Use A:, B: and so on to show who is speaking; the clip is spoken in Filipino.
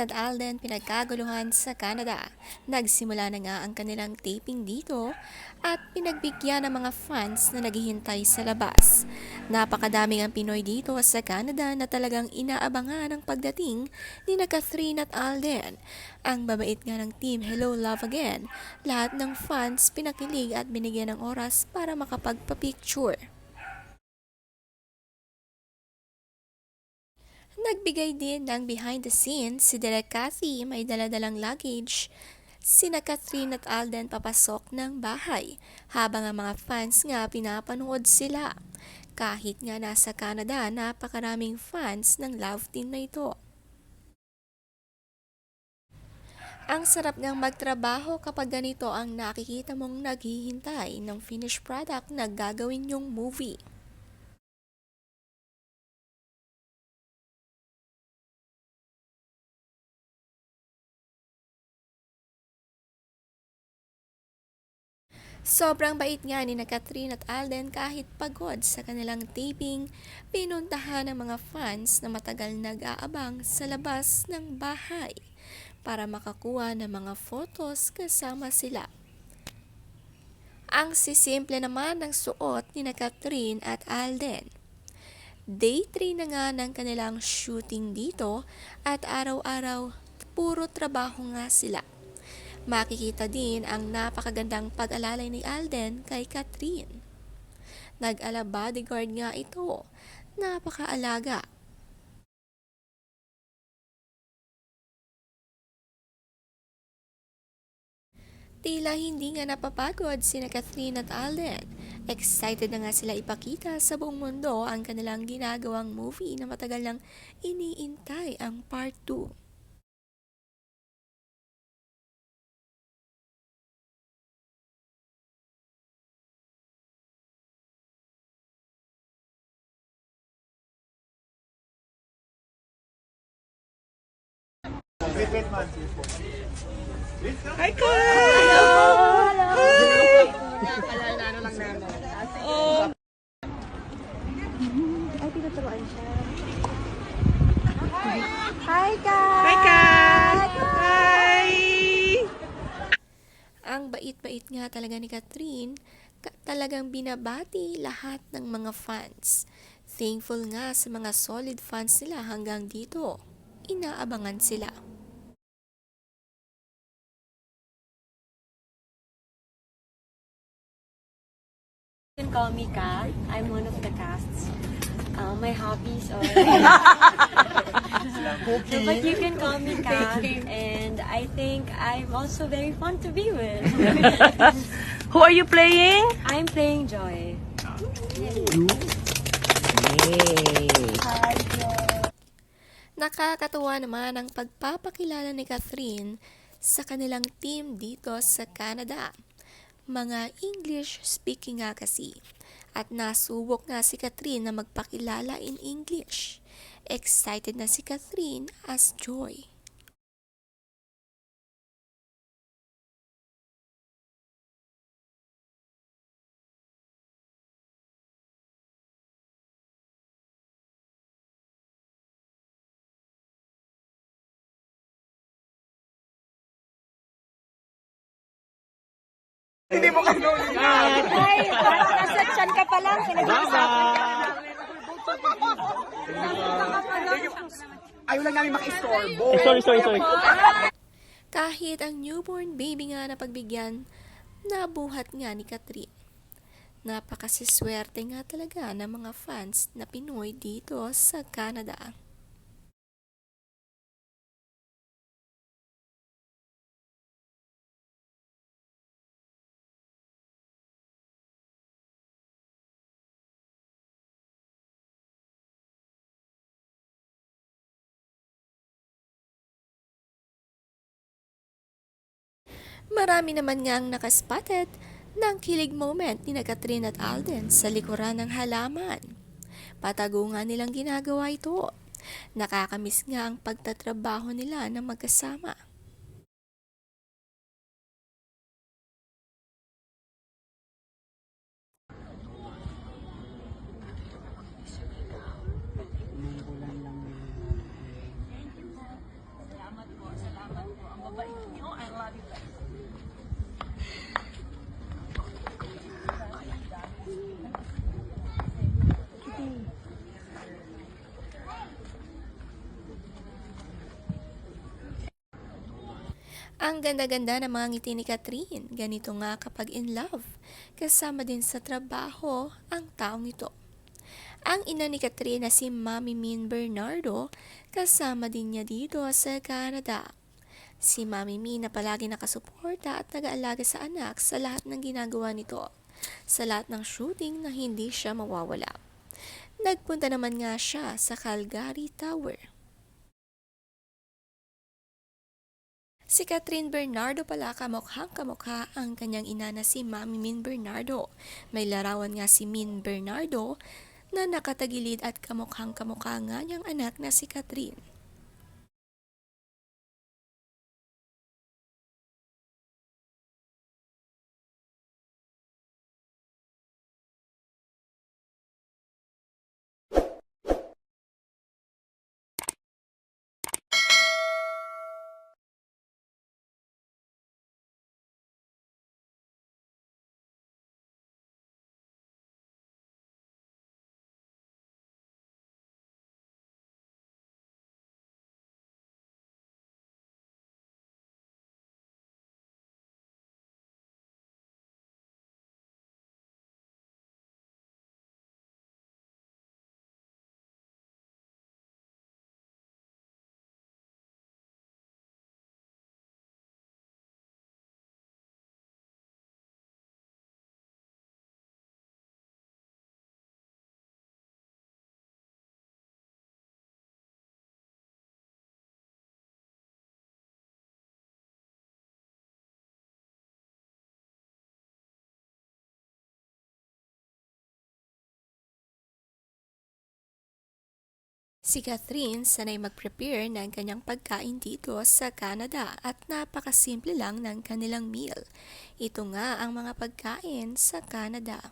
A: Catherine at Alden pinagkaguluhan sa Canada. Nagsimula na nga ang kanilang taping dito at pinagbigyan ng mga fans na naghihintay sa labas. Napakadaming ang Pinoy dito sa Canada na talagang inaabangan ang pagdating ni na Catherine at Alden. Ang babait nga ng team Hello Love Again. Lahat ng fans pinakilig at binigyan ng oras para makapagpa-picture. Nagbigay din ng behind the scenes si Derek Cathy may daladalang luggage. Sina Catherine at Alden papasok ng bahay habang ang mga fans nga pinapanood sila. Kahit nga nasa Canada, napakaraming fans ng love team na ito. Ang sarap ngang magtrabaho kapag ganito ang nakikita mong naghihintay ng finished product na gagawin yung movie. Sobrang bait nga ni na Catherine at Alden kahit pagod sa kanilang taping, pinuntahan ng mga fans na matagal nag-aabang sa labas ng bahay para makakuha ng mga photos kasama sila. Ang sisimple naman ng suot ni na Catherine at Alden. Day 3 na nga ng kanilang shooting dito at araw-araw puro trabaho nga sila. Makikita din ang napakagandang pag-alalay ni Alden kay Catherine. Nag-ala bodyguard nga ito. Napakaalaga. Tila hindi nga napapagod sina Catherine at Alden. Excited na nga sila ipakita sa buong mundo ang kanilang ginagawang movie na matagal nang iniintay ang part 2.
B: Hi, Kai!
A: Hi guys!
B: Hi, Kat! Hi!
A: Ang bait-bait nga talaga ni Catherine, talagang binabati lahat ng mga fans. Thankful nga sa mga solid fans nila hanggang dito. Inaabangan sila.
C: You can call me Ka. I'm one of the casts. Uh, my hobbies are. No, but you can call me Ka, and I think I'm also very fun to be with.
B: Who are you playing?
C: I'm playing Joy.
A: Nakakatuwa naman ang pagpapakilala ni Catherine sa kanilang team dito sa Canada. Mga English speaking nga kasi. At nasubok nga si Catherine na magpakilala in English. Excited na si Catherine as Joy.
D: Ayaw lang namin maka-istorbo.
B: sorry, sorry, sorry.
A: Kahit ang newborn baby nga na pagbigyan, nabuhat nga ni Catherine. Napakasiswerte nga talaga ng mga fans na Pinoy dito sa Canada. Marami naman nga ang nakaspotted ng kilig moment ni na Catherine at Alden sa likuran ng halaman. Patago nga nilang ginagawa ito. Nakakamiss nga ang pagtatrabaho nila na magkasama. Ang ganda-ganda ng mga ngiti ni Catherine. Ganito nga kapag in love. Kasama din sa trabaho ang taong ito. Ang ina ni Catherine na si Mami Min Bernardo, kasama din niya dito sa Canada. Si Mami Min na palagi nakasuporta at nag-aalaga sa anak sa lahat ng ginagawa nito. Sa lahat ng shooting na hindi siya mawawala. Nagpunta naman nga siya sa Calgary Tower. Si Catherine Bernardo pala kamukhang kamukha ang kanyang ina na si Mami Min Bernardo. May larawan nga si Min Bernardo na nakatagilid at kamukhang kamukha nga niyang anak na si Catherine. Si Catherine sanay mag-prepare ng kanyang pagkain dito sa Canada at napakasimple lang ng kanilang meal. Ito nga ang mga pagkain sa Canada.